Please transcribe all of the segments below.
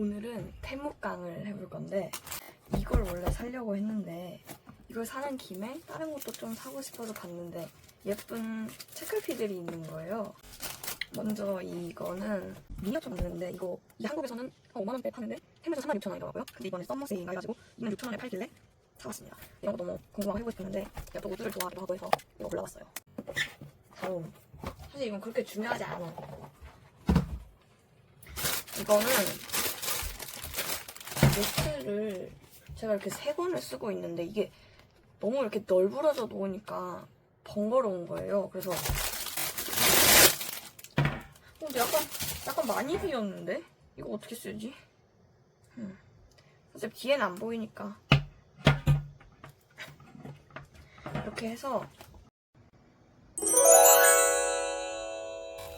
오늘은 태묵강을 해볼 건데 이걸 원래 사려고 했는데 이걸 사는 김에 다른 것도 좀 사고 싶어서 봤는데 예쁜 책갈피들이 있는 거예요. 먼저 이거는 미니어처 만드는데 이거 이 한국에서는 5만원대 파는데 해외에서 36,000원이더라고요. 근데 이번에 썸머 세일 해가지고 26,000원에 팔길래 사봤습니다. 이런 거 너무 궁금하고 해보고 싶었는데 제가 또 우드를 좋아하기도 하고 해서 이거 골라봤어요. 다음 사실 이건 그렇게 중요하지 않아. 이거는 노트를 제가 이렇게 세 권을 쓰고 있는데 이게 너무 이렇게 널브러져 놓으니까 번거로운 거예요. 그래서 어, 근데 약간 약간 많이 비었는데 이거 어떻게 쓰지? 음. 어차피 뒤에는 안 보이니까 이렇게 해서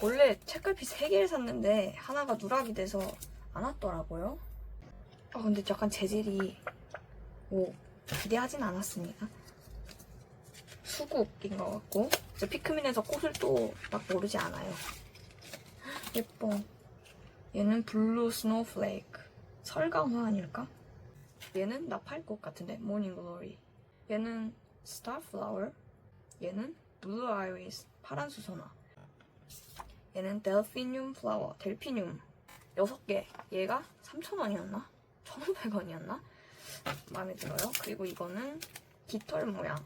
원래 책갈피 3개를 샀는데 하나가 누락이 돼서 안 왔더라고요. 아 근데 약간 재질이 뭐 기대하진 않았습니다. 수국인 것 같고 저 피크민에서 꽃을 또 막 모르지 않아요. 예뻐. 얘는 블루 스노우플레이크. 설강화 아닐까? 얘는 나팔꽃 같은데 모닝 글로리. 얘는 스타플라워. 얘는 블루 아이리스. 파란 수선화. 얘는 델피늄 플라워. 델피늄. 6개. 얘가 3,000원이었나? 1,500원이었나? 마음에 들어요. 그리고 이거는 깃털 모양.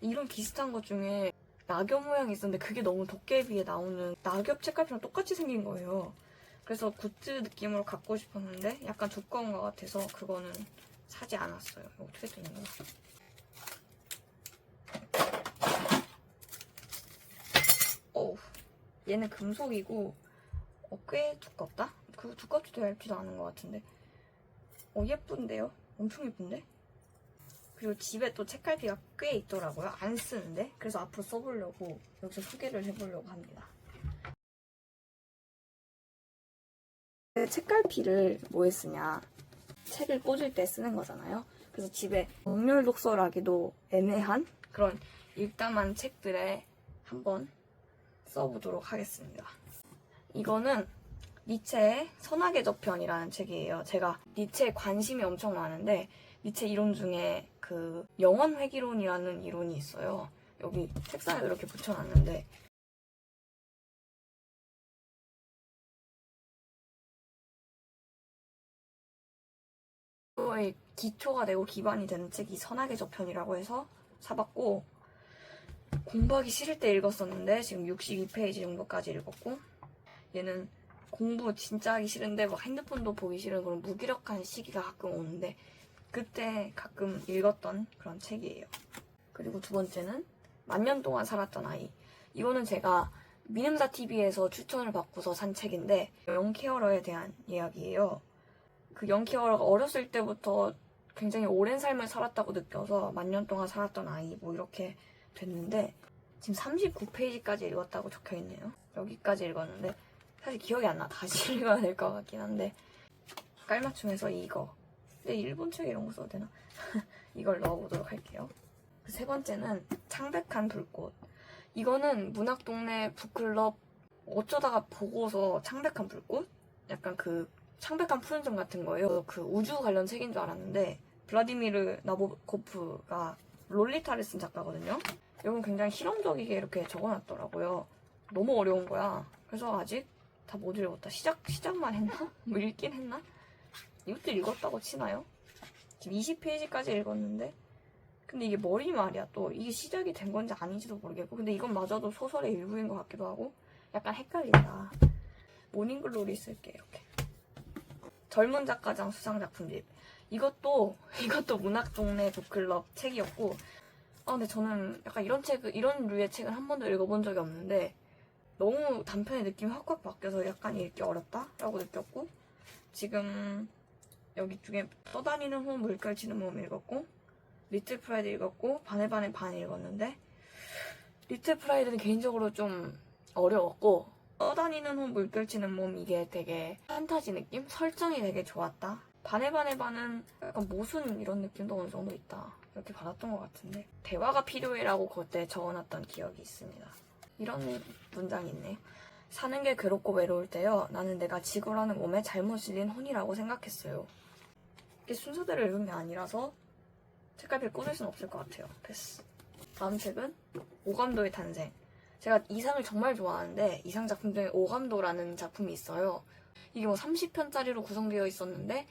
이런 비슷한 것 중에 낙엽 모양이 있었는데 그게 너무 도깨비에 나오는 낙엽 책갈피랑 똑같이 생긴 거예요. 그래서 굿즈 느낌으로 갖고 싶었는데 약간 두꺼운 것 같아서 그거는 사지 않았어요. 어떻게 되는 거야? 어우, 얘는 금속이고 어, 꽤 두껍다? 그 두껍지도 얇지도 않은 것 같은데 어 예쁜데요? 엄청 예쁜데? 그리고 집에 또 책갈피가 꽤 있더라고요. 안 쓰는데. 그래서 앞으로 써보려고 여기서 소개를 해보려고 합니다. 책갈피를 뭐에 쓰냐. 책을 꽂을 때 쓰는 거잖아요. 그래서 집에 정렬 독서라기도 애매한 그런 일담한 책들에 한번 써보도록 하겠습니다. 이거는 니체의 선악의 저편이라는 책이에요. 제가 니체에 관심이 엄청 많은데 니체 이론 중에 그 영원 회귀론이라는 이론이 있어요. 여기 책상에 이렇게 붙여놨는데 그거의 기초가 되고 기반이 되는 책이 선악의 저편이라고 해서 사봤고 공부하기 싫을 때 읽었었는데 지금 62페이지 정도까지 읽었고 얘는 공부 진짜 하기 싫은데 막 핸드폰도 보기 싫은 그런 무기력한 시기가 가끔 오는데 그때 가끔 읽었던 그런 책이에요. 그리고 두 번째는 만년 동안 살았던 아이. 이거는 제가 미ንም사 TV에서 추천을 받고서 산 책인데 영케어러에 대한 이야기예요. 그 영케어러가 어렸을 때부터 굉장히 오랜 삶을 살았다고 느껴서 만년 동안 살았던 아이 뭐 이렇게 됐는데 지금 39페이지까지 읽었다고 적혀 있네요. 여기까지 읽었는데 사실 기억이 안 나. 다시 읽어야 될 것 같긴 한데 깔맞춤해서 이거. 근데 일본 책 이런 거 써도 되나? 이걸 넣어보도록 할게요. 그세 번째는 창백한 불꽃. 이거는 문학동네 북클럽 어쩌다가 보고서 창백한 불꽃? 약간 그 창백한 푸른점 같은 거예요. 그 우주 관련 책인 줄 알았는데 블라디미르 나보코프가 롤리타를 쓴 작가거든요. 이건 굉장히 실험적이게 이렇게 적어놨더라고요. 너무 어려운 거야. 그래서 아직 다 못 읽었다. 시작, 시작만 했나? 뭐 읽긴 했나? 이것도 읽었다고 치나요? 지금 20페이지까지 읽었는데 근데 이게 머리 말이야 또 이게 시작이 된 건지 아닌지도 모르겠고 근데 이건 마저도 소설의 일부인 것 같기도 하고 약간 헷갈린다 모닝글로리 쓸게 이렇게 젊은 작가장 수상 작품집 이것도 이것도 문학 동네 북클럽 책이었고 아 근데 저는 약간 이런 책 이런 류의 책은 한 번도 읽어본 적이 없는데 너무 단편의 느낌이 확확 바뀌어서 약간 읽기 어렵다라고 느꼈고 지금 여기 중에 떠다니는 홈 물결 치는 몸 읽었고 리틀 프라이드 읽었고 반에 반에 반 읽었는데 리틀 프라이드는 개인적으로 좀 어려웠고 떠다니는 홈 물결 치는 몸 이게 되게 판타지 느낌? 설정이 되게 좋았다. 반에 반에 반은 약간 모순 이런 느낌도 어느 정도 있다. 이렇게 받았던 것 같은데 대화가 필요해라고 그때 적어놨던 기억이 있습니다 이런 문장이 있네요 사는 게 괴롭고 외로울 때요. 나는 내가 지구라는 몸에 잘못 실린 혼이라고 생각했어요. 이게 순서대로 읽은 게 아니라서 책갈피를 꽂을 수는 없을 것 같아요. 패스. 다음 책은 오감도의 탄생. 제가 이상을 정말 좋아하는데 이상 작품 중에 오감도라는 작품이 있어요. 이게 뭐 30편짜리로 구성되어 있었는데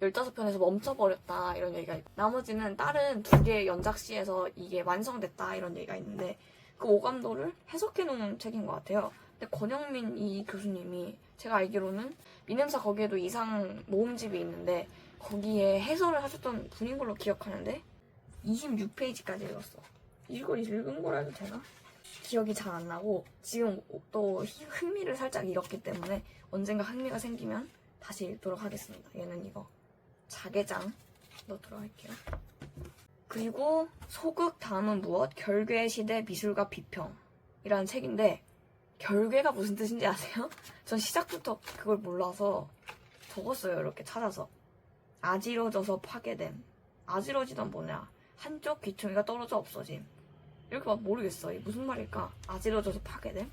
15편에서 멈춰버렸다 이런 얘기가 있고 나머지는 다른 두 개의 연작시에서 이게 완성됐다 이런 얘기가 있는데 그 오감도를 해석해 놓은 책인 것 같아요. 근데 권영민 이 교수님이 제가 알기로는 미nem사 거기에도 이상 모음집이 있는데 거기에 해설을 하셨던 분인 걸로 기억하는데 26페이지까지 읽었어. 이걸 읽은 거라 해도 되나? 기억이 잘 안 나고 지금 또 흥미를 살짝 잃었기 때문에 언젠가 흥미가 생기면 다시 읽도록 하겠습니다. 얘는 이거 자개장 넣도록 할게요. 그리고 소극 다음은 무엇? 결괴 시대 미술과 비평이라는 책인데 결괴가 무슨 뜻인지 아세요? 전 시작부터 그걸 몰라서 적었어요. 이렇게 찾아서 아지러져서 파괴됨. 아지러지던 뭐냐? 한쪽 귀퉁이가 떨어져 없어짐. 이렇게 막 모르겠어. 이게 무슨 말일까? 아지러져서 파괴됨?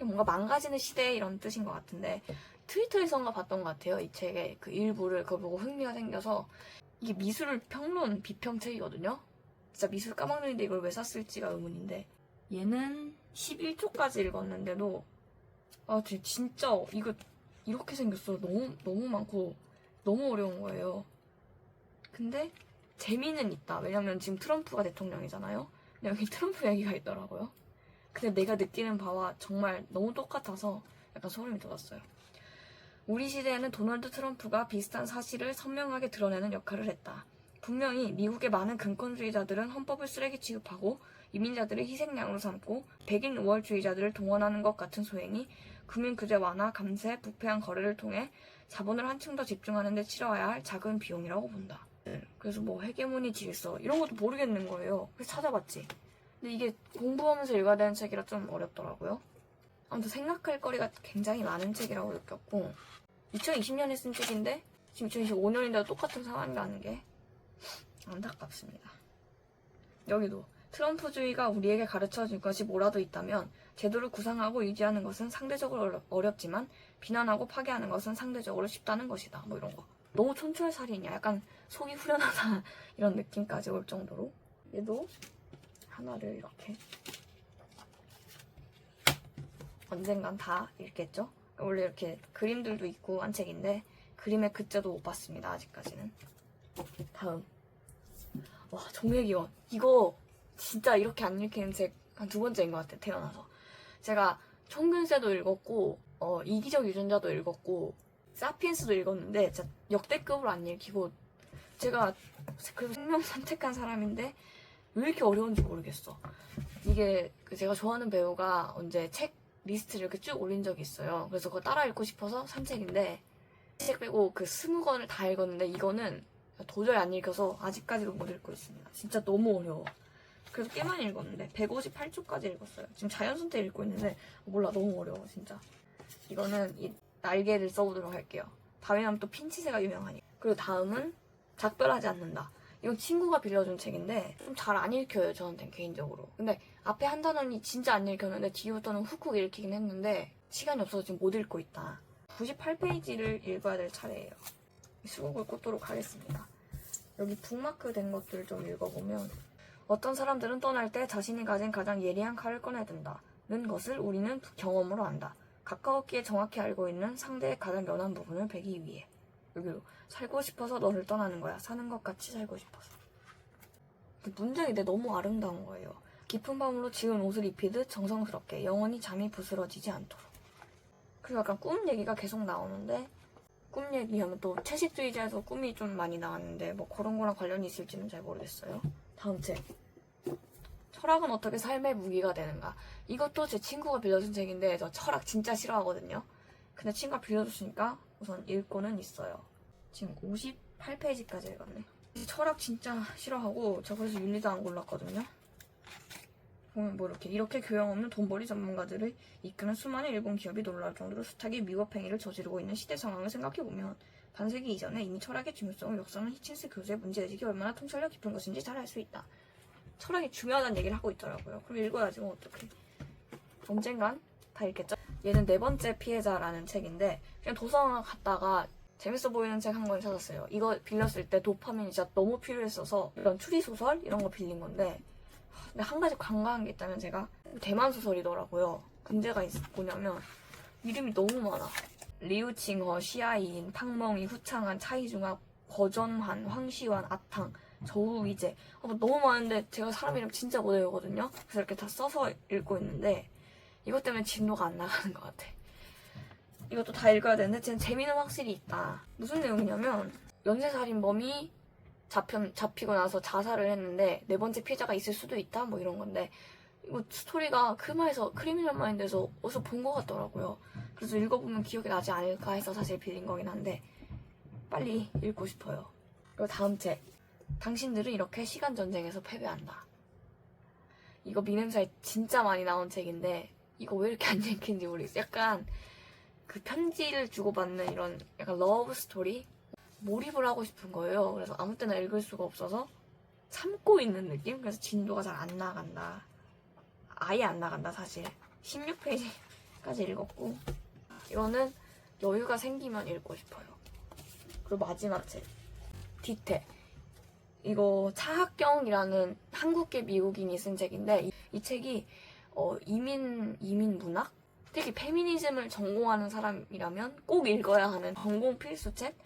뭔가 망가지는 시대 이런 뜻인 것 같은데 트위터에선가 봤던 것 같아요. 이 책의 그 일부를 그거 보고 흥미가 생겨서 이게 미술 평론 비평 책이거든요. 진짜 미술 까먹는데 이걸 왜 샀을지가 의문인데 얘는 11초까지 읽었는데도 아 진- 진짜 이거 이렇게 생겼어. 너무 너무 많고 너무 어려운 거예요. 근데 재미는 있다. 왜냐면 지금 트럼프가 대통령이잖아요. 여기 트럼프 얘기가 있더라고요. 근데 내가 느끼는 바와 정말 너무 똑같아서 약간 소름이 돋았어요. 우리 시대에는 도널드 트럼프가 비슷한 사실을 선명하게 드러내는 역할을 했다. 분명히 미국의 많은 근권주의자들은 헌법을 쓰레기 취급하고 이민자들을 희생양으로 삼고 백인 우월주의자들을 동원하는 것 같은 소행이 금융 규제 완화, 감세, 부패한 거래를 통해 자본을 한층 더 집중하는 데 치러야 할 작은 비용이라고 본다. 그래서 뭐 헤게모니 질서 이런 것도 모르겠는 거예요. 그래서 찾아봤지. 근데 이게 공부하면서 읽어야 되는 책이라 좀 어렵더라고요. 아무튼 생각할 거리가 굉장히 많은 책이라고 느꼈고 2020년에 쓴 책인데 지금 2025년인데도 똑같은 상황이라는 게 안타깝습니다. 여기도 트럼프주의가 우리에게 가르쳐 줄 것이 뭐라도 있다면 제도를 구상하고 유지하는 것은 상대적으로 어렵- 어렵지만 비난하고 파괴하는 것은 상대적으로 쉽다는 것이다. 뭐 이런 거. 너무 촌철살인이야. 약간 속이 후련하다 이런 느낌까지 올 정도로 얘도 하나를 이렇게 언젠간 다 읽겠죠? 원래 이렇게 그림들도 있고 한 책인데 그림의 글자도 못 봤습니다. 아직까지는. 다음. 와 종례기원 이거 진짜 이렇게 안 읽히는 책 한 두 번째인 것 같아 태어나서. 제가 총균세도 읽었고 어, 이기적 유전자도 읽었고 사피엔스도 읽었는데 진짜 역대급으로 안 읽히고 제가 그 생명 선택한 사람인데 왜 이렇게 어려운지 모르겠어. 이게 그 제가 좋아하는 배우가 언제 책 리스트를 이렇게 쭉 올린 적이 있어요. 그래서 그거 따라 읽고 싶어서 산 책인데 책 빼고 그 스무 권을 다 읽었는데 이거는 도저히 안 읽혀서 아직까지도 못 읽고 있습니다. 진짜 너무 어려워. 그래서 꽤 많이 읽었는데 158초까지 읽었어요. 지금 자연선택 읽고 있는데 몰라 너무 어려워 진짜. 이거는 이 날개를 써보도록 할게요. 다음에 하면 또 핀치새가 유명하니까. 그리고 다음은 작별하지 않는다. 이건 친구가 빌려준 책인데 좀 잘 안 읽혀요 저한테는 개인적으로. 근데 앞에 한 단원이 진짜 안 읽혔는데 뒤부터는 훅훅 읽히긴 했는데 시간이 없어서 지금 못 읽고 있다. 98페이지를 읽어야 될 차례예요. 수국을 꽂도록 하겠습니다. 여기 북마크 된 것들 좀 읽어보면 어떤 사람들은 떠날 때 자신이 가진 가장 예리한 칼을 꺼내든다는 것을 우리는 경험으로 안다. 가까웠기에 정확히 알고 있는 상대의 가장 연한 부분을 베기 위해. 여기로 살고 싶어서 너를 떠나는 거야. 사는 것 같이 살고 싶어서. 근데 문장인데 너무 아름다운 거예요. 깊은 밤으로 지은 옷을 입히듯 정성스럽게 영원히 잠이 부스러지지 않도록. 그리고 약간 꿈 얘기가 계속 나오는데 꿈 얘기하면 또 채식주의자에서 꿈이 좀 많이 나왔는데 뭐 그런 거랑 관련이 있을지는 잘 모르겠어요. 다음 책. 철학은 어떻게 삶의 무기가 되는가. 이것도 제 친구가 빌려준 책인데 저 철학 진짜 싫어하거든요. 근데 친구가 빌려줬으니까 우선 읽고는 있어요. 지금 58페이지까지 읽었네. 철학 진짜 싫어하고 저 그래서 윤리도 안 골랐거든요. 보면 뭐 이렇게 이렇게 교양 없는 돈벌이 전문가들을 이끄는 수많은 일본 기업이 놀라울 정도로 숱하게 위법 행위를 저지르고 있는 시대 상황을 생각해 보면 반세기 이전에 이미 철학의 중요성을 역사는 히친스 교수의 문제의식이 얼마나 통찰력 깊은 것인지 잘 알 수 있다. 철학이 중요하다는 얘기를 하고 있더라고요. 그럼 읽어야지 뭐 어떡해. 언젠간 다 읽겠죠? 얘는 네 번째 피해자라는 책인데 그냥 도서관 갔다가 재밌어 보이는 책 한 권 찾았어요. 이거 빌렸을 때 도파민이 진짜 너무 필요했어서 이런 추리 소설 이런 거 빌린 건데 근데 한 가지 관광한 게 있다면 제가 대만 소설이더라고요. 문제가 있, 뭐냐면 이름이 너무 많아. 리우칭허, 시아이인, 탕멍이, 후창한, 차이중학, 거전환, 황시환, 아탕, 저우위제 어, 너무 많은데 제가 사람 이름 진짜 못 외우거든요. 그래서 이렇게 다 써서 읽고 있는데 이것 때문에 진도가 안 나가는 것 같아. 이것도 다 읽어야 되는데 지금 재미는 확실히 있다. 무슨 내용이냐면 연쇄살인범이 잡혀, 잡히고 나서 자살을 했는데 네 번째 피해자가 있을 수도 있다 뭐 이런 건데 이거 스토리가 크마에서 크리미널 마인드에서 어디서 본 것 같더라고요. 그래서 읽어보면 기억이 나지 않을까 해서 사실 빌린 거긴 한데 빨리 읽고 싶어요. 그리고 다음 책 당신들은 이렇게 시간 전쟁에서 패배한다. 이거 미nem사에 진짜 많이 나온 책인데 이거 왜 이렇게 안 읽힌지 모르겠어. 약간 그 편지를 주고받는 이런 약간 러브 스토리 몰입을 하고 싶은 거예요. 그래서 아무 때나 읽을 수가 없어서 참고 있는 느낌? 그래서 진도가 잘 안 나간다. 아예 안 나간다, 사실. 16페이지까지 읽었고, 이거는 여유가 생기면 읽고 싶어요. 그리고 마지막 책. 디테. 이거 차학경이라는 한국계 미국인이 쓴 책인데, 이, 이 책이 어, 이민, 이민 문학? 특히 페미니즘을 전공하는 사람이라면 꼭 읽어야 하는 전공 필수책?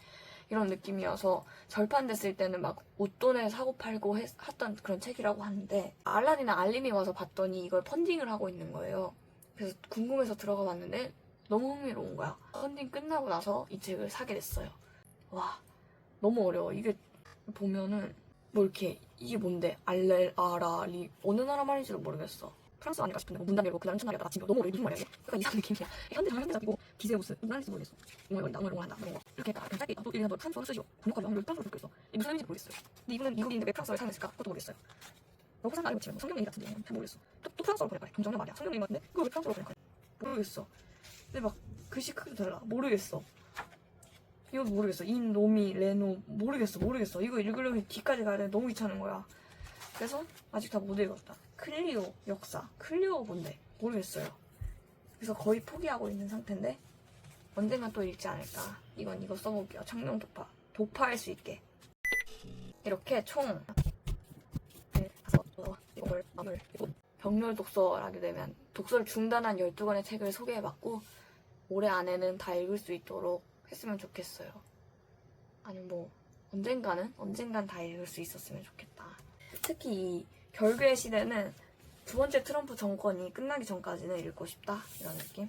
이런 느낌이어서 절판됐을 때는 막 웃돈에 사고 팔고 했, 던 그런 책이라고 하는데 알라딘의 알림이 와서 봤더니 이걸 펀딩을 하고 있는 거예요. 그래서 궁금해서 들어가 봤는데 너무 흥미로운 거야. 펀딩 끝나고 나서 이 책을 사게 됐어요. 와 너무 어려워. 이게 보면은 뭐 이렇게 이게 뭔데 알렐 아라리 어느 나라 말인지도 모르겠어. 프랑스 아닐까 싶은데 뭐 문단이고 그다음 천날이다 나침표 너무 어려워 무슨 말이야? 약간 이상한 느낌이야. 현대 정말 현대적이고 무슨 말인지 모르겠어. 이거 이거 이거 한다 이런 거 이렇게 딱 짧게 또 이런 거 프랑스어로 쓰시오. 번역하면 한글 프랑스어로 읽겠어. 이게 무슨 의미인지 모르겠어요. 근데 이분은 미국인인데 왜 프랑스어를 사용했을까? 그것도 모르겠어요. 너 호상 나를 붙이면 성경 얘기 같은데 잘 모르겠어. 또, 또 프랑스어로 번역해. 동정녀 말이야. 성경 얘기 같은데 그걸 왜 프랑스어로 번역해? 모르겠어. 근데 막 글씨 크기도 달라. 모르겠어. 이거 모르겠어. 인, 노미, 레노 모르겠어. 모르겠어. 이거 읽으려면 뒤까지 가야 돼. 너무 귀찮은 거야. 그래서 아직 다 못 읽었다. 클리오 역사. 클리오 뭔데? 모르겠어요. 그래서 거의 포기하고 있는 상태인데 언젠간 또 읽지 않을까. 이건 이거 써볼게요. 청룡 도파. 도파할 수 있게. 이렇게 총 네. 병렬 독서를 하게 되면 독서를 중단한 12권의 책을 소개해봤고 올해 안에는 다 읽을 수 있도록 했으면 좋겠어요. 아니 뭐 언젠가는 언젠간 다 읽을 수 있었으면 좋겠다. 특히 이 결교의 시대는 두 번째 트럼프 정권이 끝나기 전까지는 읽고 싶다 이런 느낌.